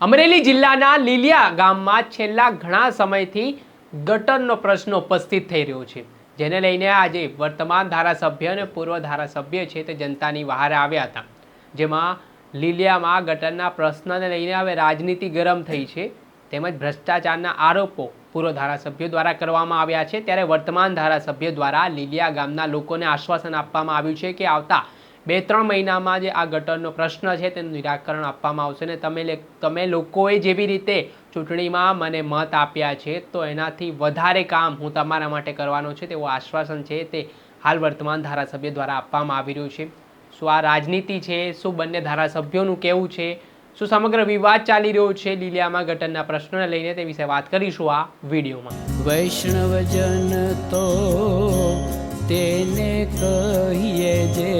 અમરેલી જિલ્લાના લીલિયા ગામમાં છેલ્લા ઘણા સમયથી ગટરનો પ્રશ્ન ઉપસ્થિત થઈ રહ્યો છે, જેને લઈને આજે વર્તમાન ધારાસભ્ય અને પૂર્વ ધારાસભ્ય છે તે જનતાની વહારે આવ્યા હતા. જેમાં લીલિયામાં ગટરના પ્રશ્નને લઈને હવે રાજનીતિ ગરમ થઈ છે, તેમજ ભ્રષ્ટાચારના આરોપો પૂર્વ ધારાસભ્યો દ્વારા કરવામાં આવ્યા છે. ત્યારે વર્તમાન ધારાસભ્ય દ્વારા લીલિયા ગામના લોકોને આશ્વાસન આપવામાં આવ્યું છે કે આવતા બે ત્રણ મહિનામાં જે આ ગટરનો પ્રશ્ન છે તેનું નિરાકરણ આપવામાં આવશે ને તમે તમે લોકોએ જેવી રીતે ચૂંટણીમાં મને મત આપ્યા છે, તો એનાથી વધારે કામ હું તમારા માટે કરવાનો છે તેવું આશ્વાસન છે તે હાલ વર્તમાન ધારાસભ્ય દ્વારા આપવામાં આવી રહ્યું છે. શું આ રાજનીતિ છે? શું બંને ધારાસભ્યોનું કેવું છે? શું સમગ્ર વિવાદ ચાલી રહ્યો છે લીલિયામાં ગટરના પ્રશ્નોને લઈને તે વિશે વાત કરીશું આ વિડીયોમાં. વૈષ્ણવજન તો તેને કહીએ જે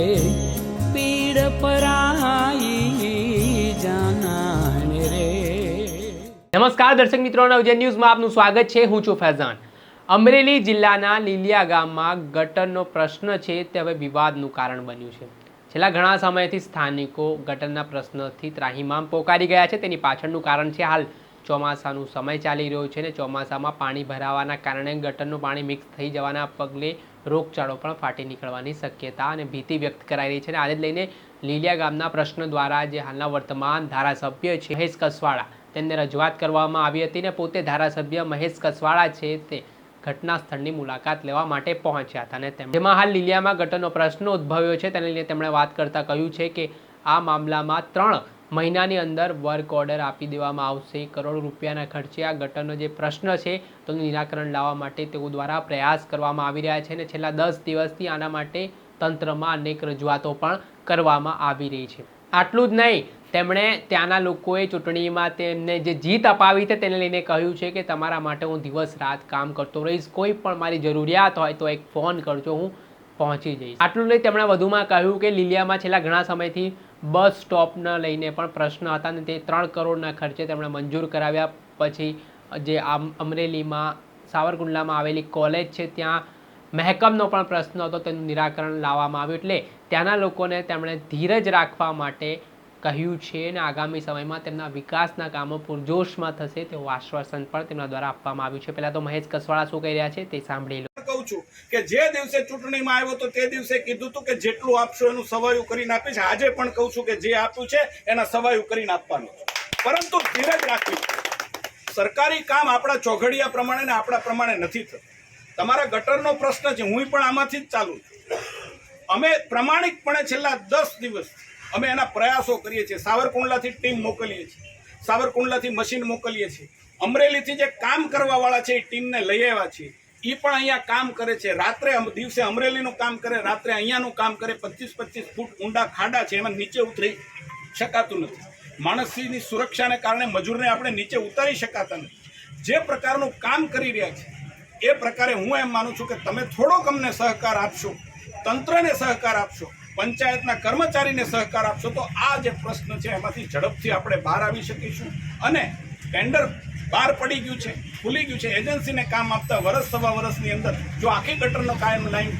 નમસ્કાર દર્શક મિત્રો, નવજન ન્યૂઝમાં આપનું સ્વાગત છે. હું છું ફૈઝાન. અમરેલી જિલ્લાના લીલિયા ગામમાં ગટરનો પ્રશ્ન છે. તે હવે વિવાદનું કારણ બન્યું છે. છેલ્લા ઘણા સમયથી સ્થાનિકો ગટરના પ્રશ્નથી ત્રાહિમામ પોકારી ગયા છે. તેની પાછળનું કારણ છે હાલ ચોમાસાનું સમય ચાલી રહ્યો છે ને ચોમાસામાં પાણી ભરાવાના કારણે ગટરનું પાણી મિક્સ થઈ જવાના પગલે રોગચાળો પણ ફાટી નીકળવાની શક્યતા અને ભીતિ વ્યક્ત કરાઈ રહી છે અને આને લઈને લીલિયા ગામના પ્રશ્ન દ્વારા જે હાલના વર્તમાન ધારાસભ્ય છે મહેશ કસવાળા, તેમને રજૂઆત કરવામાં આવી હતી ને પોતે ધારાસભ્ય મહેશ કસવાળા છે તે ઘટના સ્થળની મુલાકાત લેવા માટે પહોંચ્યા હતા અને તેમ. હાલ લીલિયામાં ગટરનો પ્રશ્ન ઉદ્ભવ્યો છે, તેને લઈને તેમણે વાત કરતા કહ્યું છે કે આ મામલામાં ત્રણ મહિનાની અંદર વર્ક ઓર્ડર આપી દેવામાં આવશે, કરોડો રૂપિયાના ખર્ચે આ ગટરનો જે પ્રશ્ન છે, તેનું નિરાકરણ લાવવા માટે તેઓ દ્વારા પ્રયાસ કરવામાં આવી રહ્યા છે અને છેલ્લા દસ દિવસથી આના માટે તંત્રમાં અનેક રજૂઆતો પણ કરવામાં આવી રહી છે. આટલું જ નહીં, તેમણે ત્યાંના લોકોએ ચૂંટણીમાં તેમને જે જીત અપાવી છે, તેને લઈને કહ્યું છે કે તમારા માટે હું દિવસ રાત કામ કરતો રહીશ, કોઈ પણ મારી જરૂરિયાત હોય તો એક ફોન કરજો, હું પહોંચી જઈશ. આટલું નહીં, તેમણે વધુમાં કહ્યું કે લીલિયામાં છેલ્લા ઘણા સમયથી બસ સ્ટોપના લઈને પણ પ્રશ્ન હતા અને તે ત્રણ કરોડના ખર્ચે તેમણે મંજૂર કરાવ્યા. પછી, જે અમરેલીમાં, સાવરકુંડલામાં આવેલી કોલેજ છે, ત્યાં મહેકમનો પણ પ્રશ્ન હતો, તેનું નિરાકરણ લાવવામાં આવ્યું. એટલે ત્યાંના લોકોને તેમણે ધીરજ રાખવા માટે કહ્યું છે અને આગામી સમયમાં તેમના વિકાસના કામો પૂરજોશમાં થશે તેવું આશ્વાસન પણ તેમના દ્વારા આપવામાં આવ્યું છે. પહેલાં તો મહેશ કસવાળા શું કહી રહ્યા છે તે સાંભળી છું કે જે દિવસે ચૂંટણીમાં આવ્યો તો તે દિવસે કીધું હતું કે જેટલું આપશો એનું સવાયું કરીને આપીશ. આજે પણ કહું છું કે જે આપ્યું છે એના સવાયું કરીને આપવાનું પરંતુ ધીરજ રાખવી. સરકારી કામ આપણા ચોઘડિયા પ્રમાણે ને આપણા પ્રમાણે નથી થતું. તમારા ગટરનો પ્રશ્ન છે, હું પણ આમાંથી જ ચાલુ અમે પ્રમાણિકપણે છેલ્લા દસ દિવસ અમે એના પ્રયાસો કરીએ છીએ. સાવરકુંડલાથી ટીમ મોકલીએ છીએ. સાવરકુંડલાથી મશીન મોકલીએ છીએ. અમરેલીથી જે કામ કરવાવાળા છે એ ટીમને લઈ આવ્યા છીએ. એ પણ અહીંયા કામ કરે છે. રાત્રે દિવસે અમરેલીનું કામ કરે, રાત્રે અહીંયાનું કામ કરે. પચીસ પચીસ ફૂટ ઊંડા ખાડા છે, એમાં નીચે ઉતરી શકાતું નથી. માણસની સુરક્ષાને કારણે મજૂરને આપણે નીચે ઉતારી શકાતા નથી. જે પ્રકારનું કામ કરી રહ્યા છે, એ પ્રકારે હું એમ માનું છું કે તમે થોડોક અમને સહકાર આપશો, તંત્રને સહકાર આપશો, પંચાયતના કર્મચારીને સહકાર આપશો, તો આ જે પ્રશ્ન છે, એમાંથી ઝડપથી આપણે બહાર આવી શકીશું. અને ટેન્ડર બહાર પડી ગયું છે, ખુલી ગયું છે. એજન્સીને કામ આપતા વર્ષ સવા વર્ષની અંદર જો આખી ગટરનો કાયમ લાઈન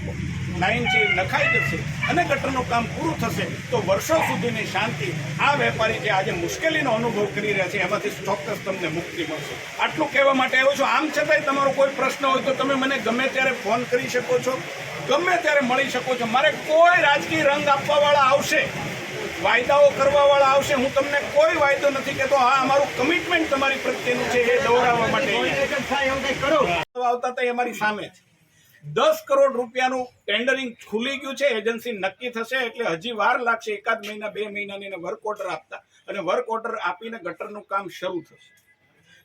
લાઈન છે નખાઈ જશે અને ગટરનું કામ પૂરું થશે, તો વર્ષો સુધીની શાંતિ આ વેપારી જે આજે મુશ્કેલીનો અનુભવ કરી રહ્યા છે, એમાંથી ચોક્કસ તમને મુક્તિ મળશે. આટલું કહેવા માટે આવ્યો છું. આમ છતાંય તમારો કોઈ પ્રશ્ન હોય તો તમે મને ગમે ત્યારે ફોન કરી શકો છો. ગમે ત્યારે મળી શકો છો. મારે કોઈ રાજકીય રંગ આપવાવાળા આવશે. વાયદાઓ કરવાવાળા આવશે. હું તમને કોઈ વાયદો નથી કહેતો. હા અમારું કમિટમેન્ટ તમારી પ્રત્યેનું છે. એ દોડાવવા માટે. આવતા હતા અમારી સામે છે દસ કરોડ રૂપિયાનું ટેન્ડરિંગ ખુલી ગયું છે. એજન્સી નક્કી થશે એટલે હજી વાર લાગશે. એકાદ મહિના બે મહિનાની એને વર્ક ઓર્ડર આપતા. અને વર્ક ઓર્ડર આપીને ગટરનું કામ શરૂ થશે.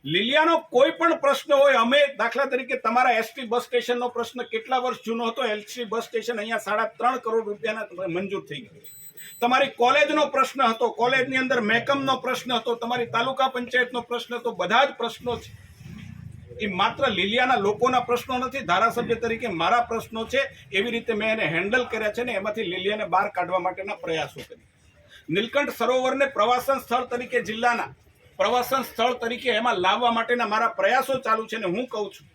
લીલિયાનો કોઈ પણ પ્રશ્ન હોય અમે દાખલા તરીકે તમારા એસટી બસ સ્ટેશનનો પ્રશ્ન કેટલા વર્ષ જૂનો હતો? એલસી બસ સ્ટેશન અહીંયા સાડા ત્રણ કરોડ રૂપિયાના મંજૂર થઈ ગયું તમારી કોલેજનો પ્રશ્ન હતો, કોલેજની અંદર મેકમનો પ્રશ્ન હતો, તમારી તાલુકા પંચાયતનો પ્રશ્ન હતો, બધા જ પ્રશ્નો છે. એ માત્ર લીલિયાના લોકોના પ્રશ્નો નથી, ધારાસભ્ય તરીકે મારા પ્રશ્નો છે, એવી રીતે મેં એને હેન્ડલ કર્યા છે ને એમાંથી લીલિયાને બહાર કાઢવા માટેના પ્રયાસો કર્યા. નીલકંઠ સરોવરને પ્રવાસન સ્થળ તરીકે જિલ્લાના પ્રવાસન સ્થળ તરીકે એમાં લાવવા માટેના મારા પ્રયાસો ચાલુ છે ને હું કહું છું.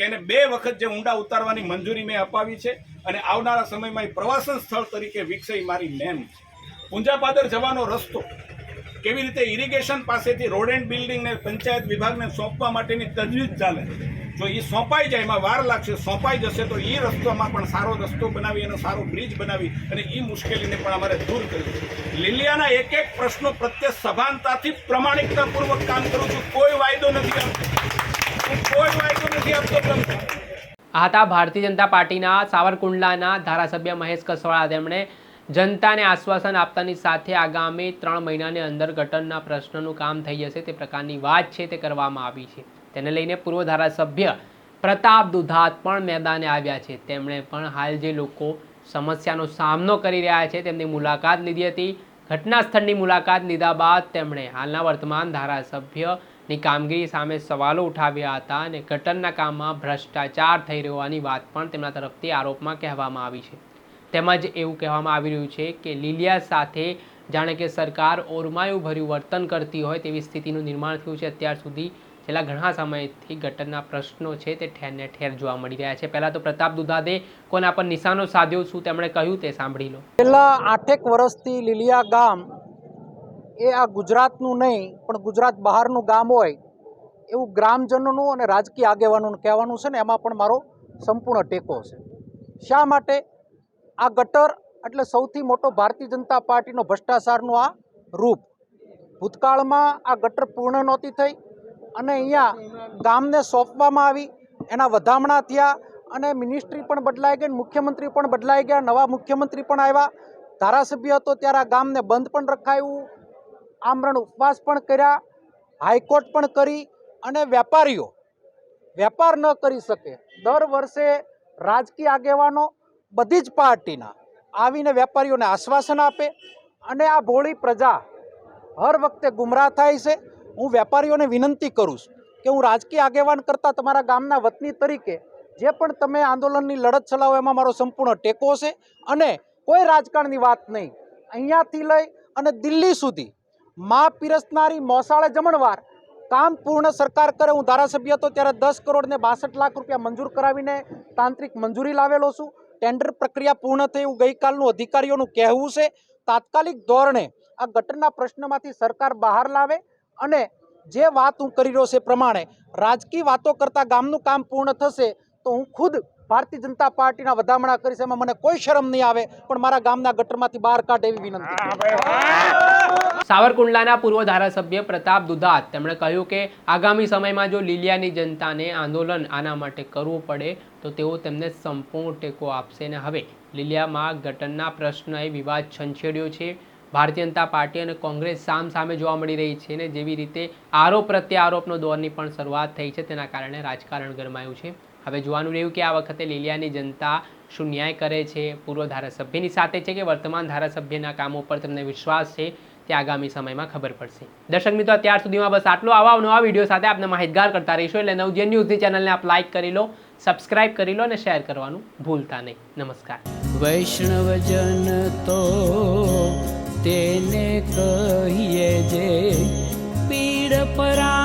કે એને બે વખત જે ઊંડા ઉતારવાની મંજૂરી મેં અપાવી છે અને આવનારા સમયમાં એ પ્રવાસન સ્થળ તરીકે વિકસે મારી નેમ છે. પૂંજાપાદર જવાનો રસ્તો કેવી રીતે ઇરિગેશન પાસેથી રોડ એન્ડ બિલ્ડિંગને પંચાયત વિભાગને સોંપવા માટેની તજવીજ ચાલે જો એ સોંપાઈ જાય, એમાં વાર લાગશે, સોંપાઈ જશે, તો એ રસ્તામાં પણ સારો રસ્તો બનાવી એનો સારો બ્રિજ બનાવી અને એ મુશ્કેલીને પણ અમારે દૂર કરવી લીલિયાના એક એક પ્રશ્નો પ્રત્યે સભાનતાથી પ્રમાણિકતાપૂર્વક કામ કરું છું. કોઈ વાયદો નથી આપતો હું કોઈ વાયદો નથી આપતો તમને આ હતા ભારતીય જનતા પાર્ટીના સાવરકુંડલાના ધારાસભ્ય મહેશ કસવાળા તેમણે જનતાને આશ્વાસન આપતાની સાથે આગામી ત્રણ મહિનાની અંદર ગટરના પ્રશ્નનું કામ થઈ જશે, તે પ્રકારની વાત છે તે કરવામાં આવી છે. તેને લઈને પૂર્વ ધારાસભ્ય પ્રતાપ દુધાત પણ મેદાને આવ્યા છે. તેમણે પણ હાલ જે લોકો સમસ્યાનો સામનો કરી રહ્યા છે, તેમની મુલાકાત લીધી હતી. ઘટના સ્થળની મુલાકાત લીધા બાદ તેમણે હાલના વર્તમાન ધારાસભ્યની કામગીરી સામે સવાલો ઉઠાવ્યા હતા અને ગટરના કામમાં ભ્રષ્ટાચાર થઈ રહ્યો હોવાની વાત પણ તેમના તરફથી આરોપમાં કહેવામાં આવી છે. તેમજ એવું કહેવામાં આવી રહ્યું છે કે લીલિયા સાથે જાણે કે સરકાર ઓરમાયું ભર્યું વર્તન કરતી હોય તેવી સ્થિતિનું નિર્માણ થયું છે. અત્યાર સુધી છેલ્લા ઘણા સમયથી ગટરના પ્રશ્નો છે તે ઠેરને ઠેર જોવા મળી રહ્યા છે. પહેલાં તો પ્રતાપ દુધાદે કોના પર નિશાનો સાધ્યો શું તેમણે કહ્યું તે સાંભળી લો. છેલ્લા આઠેક વર્ષથી લીલિયા ગામ એ આ ગુજરાતનું નહીં, પણ ગુજરાત બહારનું ગામ હોય, એવું ગ્રામજનોનું અને રાજકીય આગેવાનોનું કહેવાનું છે ને, એમાં પણ મારો સંપૂર્ણ ટેકો છે. શા માટે? આ ગટર એટલે સૌથી મોટો ભારતીય જનતા પાર્ટીનો ભ્રષ્ટાચારનું આ રૂપ. ભૂતકાળમાં આ ગટર પૂર્ણ નહોતી થઈ અને અહીંયા ગામને સોંપવામાં આવી, એના વધામણા થયા અને મિનિસ્ટ્રી પણ બદલાઈ ગઈ મુખ્યમંત્રી પણ બદલાઈ ગયા, નવા મુખ્યમંત્રી પણ આવ્યા. ધારાસભ્ય હતો ત્યારે આ ગામને બંધ પણ રખાયું આમરણ ઉપવાસ પણ કર્યા, હાઈકોર્ટ પણ કરી અને વેપારીઓ, વેપાર ન કરી શકે. દર વર્ષે રાજકીય આગેવાનો બધી જ પાર્ટીના આવીને વેપારીઓને આશ્વાસન આપે અને આ ભોળી પ્રજા હર વખતે ગુમરાહ થાય છે. હું વેપારીઓને વિનંતી કરું છું કે હું રાજકીય આગેવાન કરતાં તમારા ગામના વતની તરીકે જે પણ તમે આંદોલનની લડત ચલાવો એમાં મારો સંપૂર્ણ ટેકો છે અને કોઈ રાજકારણની વાત નહીં. અહીંયાથી લઈ અને દિલ્હી સુધી માં પીરસનારી મોસાળે જમણવાર. કામ પૂર્ણ સરકાર કરે હું ધારાસભ્ય હતો ત્યારે દસ કરોડ ને બાસઠ લાખ રૂપિયા મંજૂર કરાવીને તાંત્રિક મંજૂરી લાવેલો છું. ટેન્ડર પ્રક્રિયા પૂર્ણ થઈ એવું ગઈકાલનું અધિકારીઓનું કહેવું છે. તાત્કાલિક ધોરણે આ ગટરના પ્રશ્નમાંથી સરકાર બહાર લાવે અને જે વાત હું કરી રહ્યો છે પ્રમાણે રાજકીય વાતો કરતાં ગામનું કામ પૂર્ણ થશે તો હું ખુદ ભારતીય જનતા પાર્ટીના વધામણા કરીશ. એમાં મને કોઈ શરમ નહીં આવે, પણ મારા ગામના ગટરમાંથી બહાર કાઢે એવી વિનંતી. સાવરકુંડલાના પૂર્વ ધારાસભ્ય પ્રતાપ દુધાત. તેમણે કહ્યું કે, આગામી સમયમાં જો લીલિયાની જનતાને આંદોલન આના માટે કરવું પડે, તો તેઓ તેમને સંપૂર્ણ ટેકો આપશે ને હવે. લીલિયામાં ગટરના પ્રશ્નએ વિવાદ છંછેડ્યો છે. ભારતીય જનતા પાર્ટી અને કોંગ્રેસ સામ સામે જોવા મળી રહી છે ને જેવી રીતે આરોપ પ્રત્યે આરોપનો દોરની પણ શરૂઆત થઈ છે, તેના કારણે રાજકારણ ગરમાયું છે. હવે જોવાનું રહ્યું કે આ વખતે લીલિયાની જનતા શું ન્યાય કરે છે. પૂર્વ ધારાસભ્યની સાથે છે કે વર્તમાન ધારાસભ્યના કામો પર તેમને વિશ્વાસ છે? તે આગામી સમયમાં ખબર પડશે. દર્શક મિત્રો, અત્યાર સુધીમાં બસ આટલો. આવા નવા વીડિયો સાથે આપને માહિતગાર કરતા રહીશું એટલે નવજેન ન્યૂઝની ચેનલને આપ લાઇક કરી લો સબસ્ક્રાઇબ કરી લો અને શેર કરવાનું ભૂલતા નહીં. નમસ્કાર. વૈષ્ણવજન તો તેને કહીએ જે પીડ પરા